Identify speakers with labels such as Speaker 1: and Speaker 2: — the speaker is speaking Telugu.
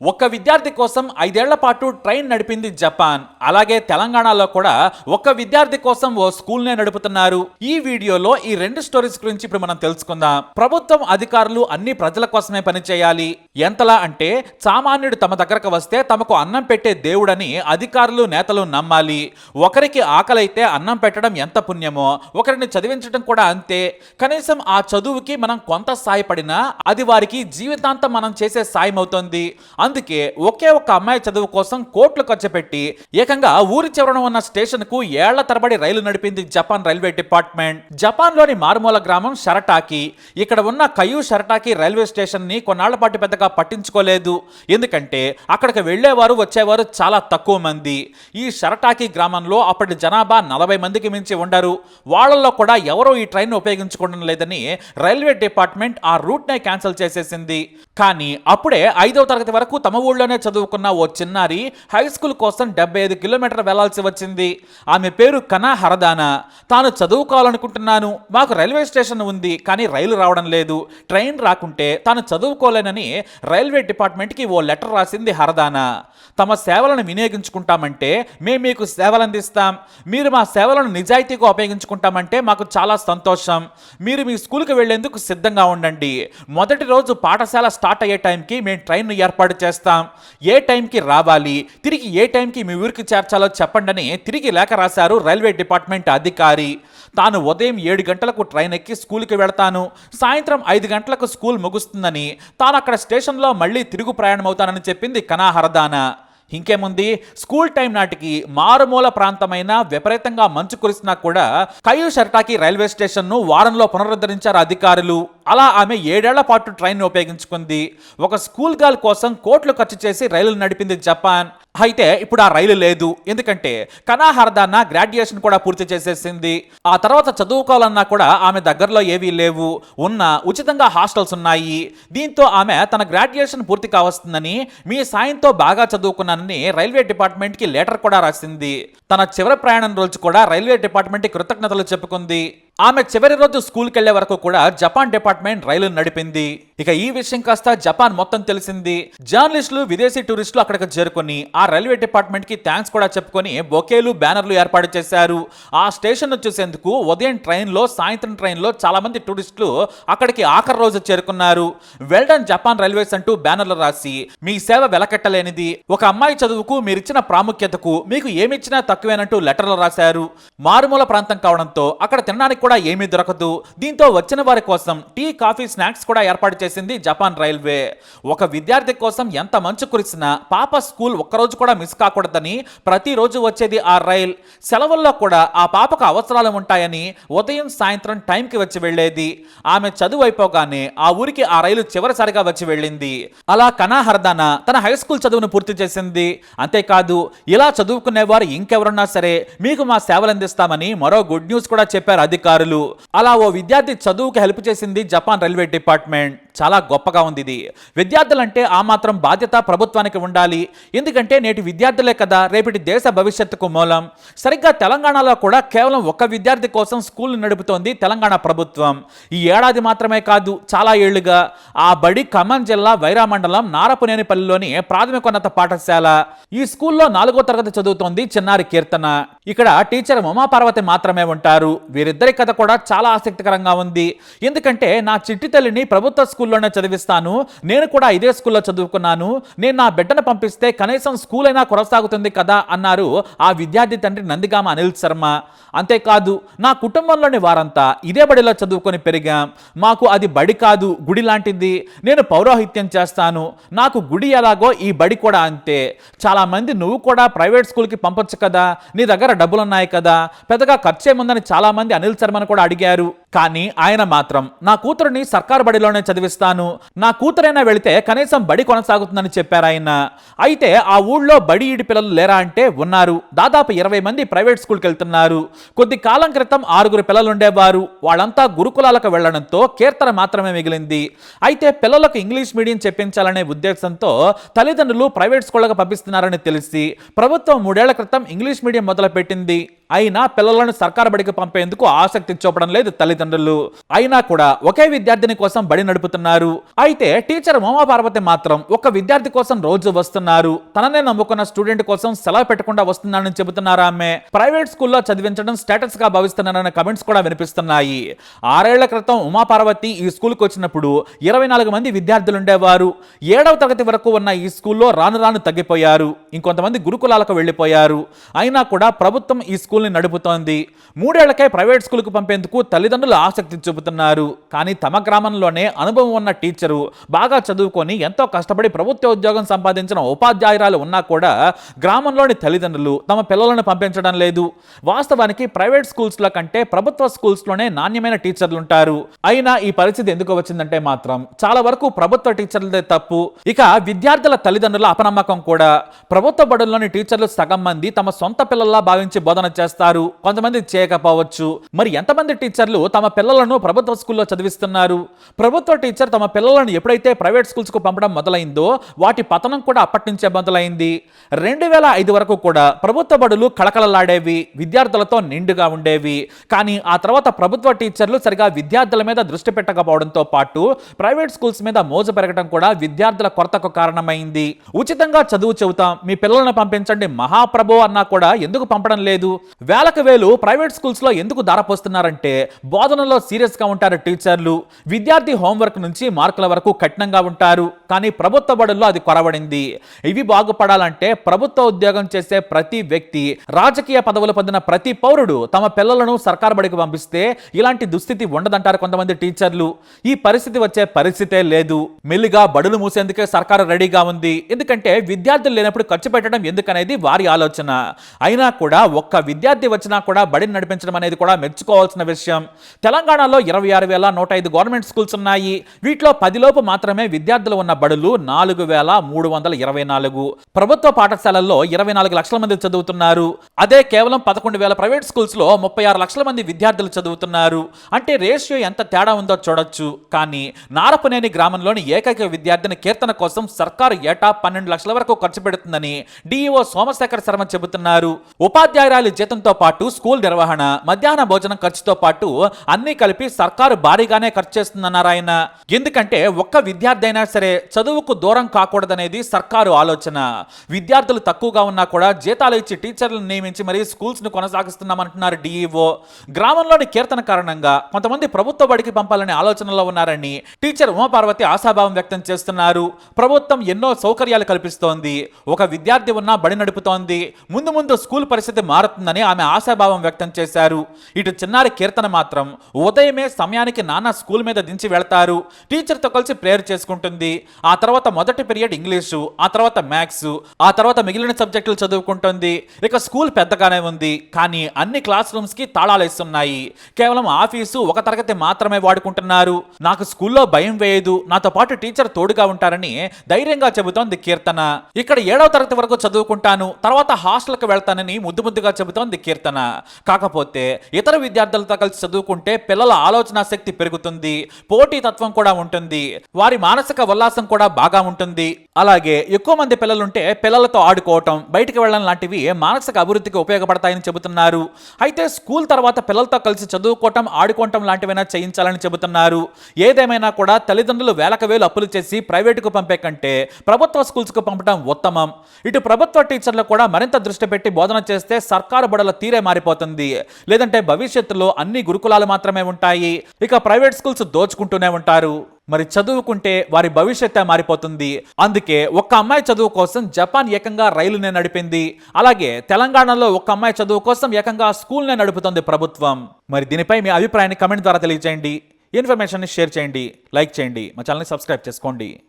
Speaker 1: ఒక్క విద్యార్థి కోసం ఐదేళ్ళ పాటు ట్రైన్ నడిపింది జపాన్. అలాగే తెలంగాణలో కూడా ఒక్క విద్యార్థి కోసం ఓ స్కూల్ నే నడుపుతున్నారు. ఈ వీడియోలో ఈ రెండు స్టోరీస్ గురించి ఇప్పుడు మనం తెలుసుకుందాం. ప్రభుత్వం అధికారులు అన్ని ప్రజల కోసమే పనిచేయాలి. ఎంతలా అంటే సామాన్యుడు తమ దగ్గరకు వస్తే తమకు అన్నం పెట్టే దేవుడని అధికారులు నేతలు నమ్మాలి. ఒకరికి ఆకలైతే అన్నం పెట్టడం ఎంత పుణ్యమో ఒకరిని చదివించడం కూడా అంతే. కనీసం ఆ చదువుకి మనం కొంత సాయపడినా అది వారికి జీవితాంతం మనం చేసే సాయం అవుతుంది అందుకే ఒకే ఒక్క అమ్మాయి చదువు కోసం కోట్లు ఖర్చు పెట్టి ఏకంగా ఊరి చివరన ఉన్న స్టేషన్కు ఏళ్ళ తరబడి రైలు నడిపింది జపాన్ రైల్వే డిపార్ట్మెంట్. జపాన్లోని మారుమూల గ్రామం షరటాకి ఇక్కడ ఉన్న కయూ షరటాకి రైల్వే స్టేషన్ని కొన్నాళ్ళ పాటు పెద్దగా పట్టించుకోలేదు. ఎందుకంటే అక్కడికి వెళ్ళేవారు వచ్చేవారు చాలా తక్కువ మంది. ఈ షరటాకి గ్రామంలో అప్పటి జనాభా నలభై మందికి మించి ఉండరు. వాళ్ళల్లో కూడా ఎవరో ఈ ట్రైన్ ఉపయోగించుకోవడం లేదని రైల్వే డిపార్ట్మెంట్ ఆ రూట్ నే క్యాన్సిల్ చేసేసింది. కానీ అప్పుడే ఐదవ తరగతి వరకు తమ ఊళ్ళోనే చదువుకున్న ఓ చిన్నారి హై స్కూల్ కోసం డెబ్బై ఐదు కిలోమీటర్ వెళ్ళాల్సి వచ్చింది. ఆమె పేరు కనా హరదానా. తాను చదువుకోవాలనుకుంటున్నాను. మాకు రైల్వే స్టేషన్ ఉంది కానీ రైలు రావడం లేదు. ట్రైన్ రాకుంటే తాను చదువుకోలేనని రైల్వే డిపార్ట్మెంట్కి ఓ లెటర్ రాసింది హరదానా. తమ సేవలను వినియోగించుకుంటామంటే మేము మీకు సేవలు అందిస్తాం మీరు మా సేవలను నిజాయితీగా ఉపయోగించుకుంటామంటే మాకు చాలా సంతోషం. మీరు మీ స్కూల్కి వెళ్ళేందుకు సిద్ధంగా ఉండండి. మొదటి రోజు పాఠశాల స్టార్ట్ అయ్యే టైంకి మేము ట్రైన్ ఏర్పాటు చేస్తాం. ఏ టైంకి రావాలి తిరిగి ఏ టైంకి మీ ఊరికి చేర్చాలో చెప్పండి అని తిరిగి లేఖ రాశారు రైల్వే డిపార్ట్మెంట్ అధికారి. తాను ఉదయం ఏడు గంటలకు ట్రైన్ ఎక్కి స్కూల్కి వెళ్తాను. సాయంత్రం ఐదు గంటలకు స్కూల్ ముగుస్తుందని తాను అక్కడ స్టేషన్లో మళ్ళీ తిరుగు ప్రయాణం అవుతానని చెప్పింది కనా హరదానా ఇంకేముంది? స్కూల్ టైం నాటికి మారుమూల ప్రాంతమైన విపరీతంగా మంచు కురిసినా కూడా కయూ షర్టాకి రైల్వే స్టేషన్ను వారంలో పునరుద్ధరించారు అధికారులు. అలా ఆమె ఏడేళ్ళ పాటు ట్రైన్ ఉపయోగించుకుంది. ఒక స్కూల్ గర్ల్ కోసం కోట్లు ఖర్చు చేసి రైలు నడిపింది జపాన్. అయితే ఇప్పుడు ఆ రైలు లేదు. ఎందుకంటే కనా హర్దాన్న గ్రాడ్యుయేషన్ కూడా పూర్తి చేసేసింది. ఆ తర్వాత చదువుకోవాలన్నా కూడా ఆమె దగ్గరలో ఏవీ లేవు. ఉన్న ఉచితంగా హాస్టల్స్ ఉన్నాయి. దీంతో ఆమె తన గ్రాడ్యుయేషన్ పూర్తి కావస్తుందని మీ సాయంతో బాగా చదువుకున్నానని రైల్వే డిపార్ట్మెంట్కి లెటర్ కూడా రాసింది. తన చివరి ప్రయాణం రోజు కూడా రైల్వే డిపార్ట్మెంట్కి కృతజ్ఞతలు చెప్పుకుంది. ఆమె చివరి రోజు స్కూల్కి వెళ్ళే వరకు కూడా జపాన్ డిపార్ట్మెంట్ రైలు నడిపింది. ఇక ఈ విషయం కాస్త జపాన్ మొత్తం తెలిసింది. జర్నలిస్టులు విదేశీ టూరిస్టులు అక్కడికి చేరుకొని ఆ రైల్వే డిపార్ట్మెంట్కి థ్యాంక్స్ కూడా చెప్పుకొని బొకేలు బ్యానర్లు ఏర్పాటు చేశారు. ఆ స్టేషన్ చూసేందుకు ఉదయం ట్రైన్లో సాయంత్రం ట్రైన్లో చాలా మంది టూరిస్టులు అక్కడికి ఆఖరి రోజు చేరుకున్నారు. వెల్డన్ జపాన్ రైల్వేస్ అంటూ బ్యానర్లు రాసి మీ సేవ వెలకట్టలేనిది. ఒక అమ్మాయి చదువుకు మీరిచ్చిన ప్రాముఖ్యతకు మీకు ఏమిచ్చినా తక్కువేనంటూ లెటర్లు రాశారు. మారుమూల ప్రాంతం కావడంతో అక్కడ తినడానికి కూడా ఏమీ దొరకదు. దీంతో వచ్చిన వారి కోసం టీ కాఫీ స్నాక్స్ కూడా ఏర్పాటు చేసింది జపాన్ రైల్వే. ఒక విద్యార్థి కోసం ఎంత మంచు కురిసినా పాప స్కూల్ ఒక్కరోజు కూడా మిస్ కాకూడదని ప్రతిరోజు వచ్చేది ఆ రైల్. సెలవుల్లో కూడా ఆ పాపకు అవసరాలు ఉంటాయని ఉదయం సాయంత్రం టైంకి వచ్చి వెళ్ళేది. ఆమె చదువు అయిపోగానే ఆ ఊరికి ఆ రైలు చివరిసారిగా వచ్చి వెళ్ళింది. అలా కనాహర్దాన తన హై స్కూల్ చదువును పూర్తి చేసింది. అంతేకాదు ఇలా చదువుకునేవారు ఇంకెవరున్నా సరే మీకు మా సేవలు అందిస్తామని మరో గుడ్ న్యూస్ కూడా చెప్పారు అధికారులు. అలా ఓ విద్యార్థి చదువుకు హెల్ప్ చేసింది జపాన్ రైల్వే డిపార్ట్మెంట్. చాలా గొప్పగా ఉంది ఇది. విద్యార్థులంటే ఆ మాత్రం బాధ్యత ప్రభుత్వానికి ఉండాలి. ఎందుకంటే నేటి విద్యార్థులే కదా రేపటి దేశ భవిష్యత్తుకు మూలం. సరిగ్గా తెలంగాణలో కూడా కేవలం ఒక్క విద్యార్థి కోసం స్కూల్ నడుపుతోంది తెలంగాణ ప్రభుత్వం. ఈ ఏడాది మాత్రమే కాదు చాలా ఏళ్ళుగా. ఆ బడి ఖమ్మం జిల్లా వైరా మండలం నారపునేనిపల్లిలోని ప్రాథమికోన్నత పాఠశాల. ఈ స్కూల్లో నాలుగో తరగతి చదువుతోంది చిన్నారి కీర్తన. ఇక్కడ టీచర్ ఉమాపార్వతి మాత్రమే ఉంటారు. వీరిద్దరి కథ కూడా చాలా ఆసక్తికరంగా ఉంది. ఎందుకంటే నా చిట్టి తల్లిని ప్రభుత్వ స్కూల్లోనే చదివిస్తాను. నేను కూడా ఇదే స్కూల్లో చదువుకున్నాను. నేను నా బిడ్డను పంపిస్తే కనీసం స్కూల్ అయినా కొనసాగుతుంది కదా అన్నారు ఆ విద్యార్థి తండ్రి నందిగామ అనిల్ శర్మ. అంతేకాదు నా కుటుంబంలోని వారంతా ఇదే బడిలో చదువుకొని పెరిగాం. మాకు అది బడి కాదు గుడి లాంటిది. నేను పౌరోహిత్యం చేస్తాను. నాకు గుడి ఎలాగో ఈ బడి కూడా అంతే. చాలా మంది నువ్వు కూడా ప్రైవేట్ స్కూల్కి పంపొచ్చు కదా. నీ దగ్గర డబ్బులున్నాయి కదా. పెద్దగా ఖర్చేముందని చాలా మంది అనిల్ శర్మను కూడా అడిగారు. కానీ ఆయన మాత్రం నా కూతురుని సర్కారు బడిలోనే చదివిస్తాను. నా కూతురైనా వెళితే కనీసం బడి కొనసాగుతుందని చెప్పారాయన అయితే ఆ ఊళ్ళో బడి ఈడి పిల్లలు లేరా అంటే ఉన్నారు. దాదాపు ఇరవై మంది ప్రైవేట్ స్కూల్కి వెళ్తున్నారు. కొద్ది కాలం క్రితం ఆరుగురు పిల్లలు ఉండేవారు. వాళ్ళంతా గురుకులాలకు వెళ్ళడంతో కీర్తన మాత్రమే మిగిలింది. అయితే పిల్లలకు ఇంగ్లీష్ మీడియం చెప్పించాలనే ఉద్దేశంతో తల్లిదండ్రులు ప్రైవేట్ స్కూళ్ళకు పంపిస్తున్నారని తెలిసి ప్రభుత్వం మూడేళ్ళ క్రితం ఇంగ్లీష్ మీడియం మొదలుపెట్టింది. అయినా పిల్లలను సర్కారు బడికి పంపేందుకు ఆసక్తి చూపడం లేదు తల్లి తల్లిదండ్రులు అయినా కూడా ఒకే విద్యార్థిని కోసం బడి నడుపుతున్నారు. అయితే టీచర్ ఉమా పార్వతి మాత్రం ఒక విద్యార్థి కోసం రోజు వస్తున్నారు. తననే నమ్ముకున్న స్టూడెంట్ కోసం సెలవు పెట్టకుండా వస్తున్నానని చెబుతున్నారు ఆమె? ప్రైవేట్ స్కూల్లో చదివించడం స్టేటస్గా భావిస్తున్నారన్న కమెంట్స్ కూడా వినిపిస్తున్నాయి. ఆరేళ్ళ క్రితం ఉమా పార్వతి ఈ స్కూల్కి వచ్చినప్పుడు ఇరవై నాలుగు మంది విద్యార్థులు ఉండేవారు ఏడవ తరగతి వరకు ఉన్న ఈ స్కూల్లో రాను రాను తగ్గిపోయారు. ఇంకొంతమంది గురుకులాలకు వెళ్ళిపోయారు. అయినా కూడా ప్రభుత్వం ఈ స్కూల్ని నడుపుతోంది. మూడేళ్ళకే ప్రైవేట్ స్కూల్కు పంపేందుకు తల్లిదండ్రులు ఆసక్తి చూపుతున్నారు. కానీ తమ గ్రామంలోనే అనుభవం ఉన్న టీచరు బాగా చదువుకొని ఎంతో కష్టపడి ప్రభుత్వ ఉద్యోగం సంపాదించిన ఉపాధ్యాయురాలు ఉన్నా కూడా గ్రామంలోని తల్లిదండ్రులు తమ పిల్లలను పంపించడం లేదు. వాస్తవానికి ప్రైవేట్ స్కూల్స్లో కంటే ప్రభుత్వ స్కూల్స్లోనే నాణ్యమైన టీచర్లు ఉంటారు అయినా ఈ పరిస్థితి ఎందుకు వచ్చిందంటే మాత్రం చాలా వరకు ప్రభుత్వ టీచర్లదే తప్పు. ఇక విద్యార్థుల తల్లిదండ్రుల అపనమ్మకం కూడా. ప్రభుత్వ బడుల్లోని టీచర్లు సగం మంది తమ సొంత పిల్లల్లా భావించి బోధన చేస్తారు. కొంతమంది చేయకపోవచ్చు. మరి ఎంతమంది టీచర్లు తమ పిల్లలను ప్రభుత్వ స్కూల్లో చదివిస్తున్నారు. ప్రభుత్వ టీచర్ తమ పిల్లలను ఎప్పుడైతే ప్రైవేట్ స్కూల్స్కు పంపడం మొదలైందో వాటి పతనం కూడా అప్పటి నుంచే మొదలైంది. రెండు వేల ఐదు వరకు కూడా ప్రభుత్వ బడులు కళకళలాడేవి విద్యార్థులతో నిండుగా ఉండేవి. కానీ ఆ తర్వాత ప్రభుత్వ టీచర్లు సరిగా విద్యార్థుల మీద దృష్టి పెట్టకపోవడంతో పాటు ప్రైవేట్ స్కూల్స్ మీద మోజు పెరగడం కూడా విద్యార్థుల కొరతకు కారణమైంది. ఉచితంగా చదువు చెబుతాం మీ పిల్లలను పంపించండి మహాప్రభు అన్నా కూడా ఎందుకు పంపడం లేదు? వేలకు వేలు ప్రైవేట్ స్కూల్స్లో ఎందుకు దారపోస్తున్నారంటే బోధ సీరియస్గా ఉంటారు టీచర్లు. విద్యార్థి హోంవర్క్ నుంచి మార్కుల వరకు కఠినంగా ఉంటారు. కానీ ప్రభుత్వ బడుల్లో అది కొరవడింది. ఇవి బాగుపడాలంటే ప్రభుత్వ ఉద్యోగం చేసే ప్రతి వ్యక్తి రాజకీయ పదవులు పొందిన ప్రతి పౌరుడు తమ పిల్లలను సర్కార్ బడికి పంపిస్తే ఇలాంటి దుస్థితి ఉండదంటారు కొంతమంది టీచర్లు. ఈ పరిస్థితి వచ్చే పరిస్థితే లేదు. మెల్లిగా బడులు మూసేందుకే సర్కారు రెడీగా ఉంది. ఎందుకంటే విద్యార్థులు లేనప్పుడు ఖర్చు పెట్టడం ఎందుకనేది వారి ఆలోచన. అయినా కూడా ఒక్క విద్యార్థి వచ్చినా కూడా బడిని నడిపించడం అనేది కూడా మెచ్చుకోవాల్సిన విషయం. తెలంగాణలో ఇరవై ఆరు వేల నూట ఐదు గవర్నమెంట్ స్కూల్స్ ఉన్నాయి. వీటిలో పదిలోపు మాత్రమే విద్యార్థులు ఉన్న బడులు నాలుగు వేల మూడు వందల ఇరవై నాలుగు. ప్రభుత్వ పాఠశాలల్లో ఇరవై నాలుగు లక్షల మంది చదువుతున్నారు. అదే కేవలం పదకొండు వేల ప్రైవేట్ స్కూల్స్లో ముప్పై ఆరు లక్షల మంది విద్యార్థులు చదువుతున్నారు. అంటే రేషియో ఎంత తేడా ఉందో చూడొచ్చు. కానీ నారపనేని గ్రామంలోని ఏకైక విద్యార్థిని కీర్తన కోసం సర్కారు ఏటా పన్నెండు లక్షల వరకు ఖర్చు పెడుతుందని డిఈఓ సోమశేఖర్ శర్మ చెబుతున్నారు. ఉపాధ్యాయురాలి జీతంతో పాటు స్కూల్ నిర్వహణ మధ్యాహ్న భోజనం ఖర్చుతో పాటు అన్నీ కలిపి సర్కారు భారీగానే ఖర్చు చేస్తుందన్నారు ఆయన. ఎందుకంటే ఒక్క విద్యార్థి అయినా సరే చదువుకు దూరం కాకూడదనేది సర్కారు ఆలోచన. విద్యార్థులు తక్కువగా ఉన్నా కూడా జీతాలు ఇచ్చి టీచర్లను నియమించి మరీ స్కూల్స్ను కొనసాగిస్తున్నామంటున్నారు డిఈఓ. గ్రామంలోని కీర్తన కారణంగా కొంతమంది ప్రభుత్వ బడికి పంపాలనే ఆలోచనలో ఉన్నారని టీచర్ ఉమాపార్వతి ఆశాభావం వ్యక్తం చేస్తున్నారు. ప్రభుత్వం ఎన్నో సౌకర్యాలు కల్పిస్తోంది. ఒక విద్యార్థి ఉన్నా బడి నడుపుతోంది. ముందు ముందు స్కూల్ పరిస్థితి మారుతుందని ఆమె ఆశాభావం వ్యక్తం చేశారు. ఇటు చిన్నారి కీర్తన మాత్రం ఉదయమే సమయానికి నాన్న స్కూల్ మీద దించి వెళ్తారు. టీచర్తో కలిసి ప్రేయర్ చేసుకుంటుంది. ఆ తర్వాత మొదటి పీరియడ్ ఇంగ్లీషు ఆ తర్వాత మ్యాథ్స్ ఆ తర్వాత మిగిలిన సబ్జెక్టులు చదువుకుంటుంది. ఇక స్కూల్ పెద్దగానే ఉంది. కానీ అన్ని క్లాస్ రూమ్స్కి తాళాలు ఇస్తున్నాయి కేవలం ఆఫీసు ఒక తరగతి మాత్రమే వాడుకుంటున్నారు. నాకు స్కూల్లో భయం వేయదు. నాతో పాటు టీచర్ తోడుగా ఉంటారని ధైర్యంగా చెబుతోంది కీర్తన. ఇక్కడ ఏడవ తరగతి వరకు చదువుకుంటాను. తర్వాత హాస్టల్కి వెళ్తానని ముద్దు ముద్దుగా చెబుతోంది కీర్తన. కాకపోతే ఇతర విద్యార్థులతో కలిసి చదువుకుంటే పిల్లల ఆలోచన శక్తి పెరుగుతుంది పోటీ తత్వం కూడా ఉంటుంది వారి మానసిక ఉల్లాసం కూడా బాగా ఉంటుంది. అలాగే ఎక్కువ మంది పిల్లలుంటే పిల్లలతో ఆడుకోవటం బయటికి వెళ్ళడం లాంటివి మానసిక అభివృద్ధికి ఉపయోగపడతాయని చెబుతున్నారు. అయితే స్కూల్ తర్వాత పిల్లలతో కలిసి చదువుకోవటం ఆడుకోవటం లాంటివైనా చేయించాలని చెబుతున్నారు. ఏదేమైనా కూడా తల్లిదండ్రులు వేలకు వేలు అప్పులు చేసి ప్రైవేటుకు పంపే కంటే ప్రభుత్వ స్కూల్స్కు పంపడం ఉత్తమం. ఇటు ప్రభుత్వ టీచర్లు కూడా మరింత దృష్టి పెట్టి బోధన చేస్తే సర్కారు బడుల తీరే మారిపోతుంది. లేదంటే భవిష్యత్తులో అన్ని గురుకులాలు మాత్రమే ఉంటాయి. ఇక ప్రైవేట్ స్కూల్స్ దోచుకుంటూనే ఉంటారు. మరి చదువుకుంటే వారి భవిష్యత్తే మారిపోతుంది. అందుకే ఒక్క అమ్మాయి చదువు కోసం జపాన్ ఏకంగా రైలునే నడిపింది. అలాగే తెలంగాణలో ఒక్క అమ్మాయి చదువు కోసం ఏకంగా స్కూల్నే నడుపుతుంది ప్రభుత్వం. మరి దీనిపై మీ అభిప్రాయాన్ని కమెంట్ ద్వారా తెలియజేయండి ఇన్ఫర్మేషన్ని షేర్ చేయండి. లైక్ చేయండి. మా ఛానల్ని సబ్స్క్రైబ్ చేసుకోండి.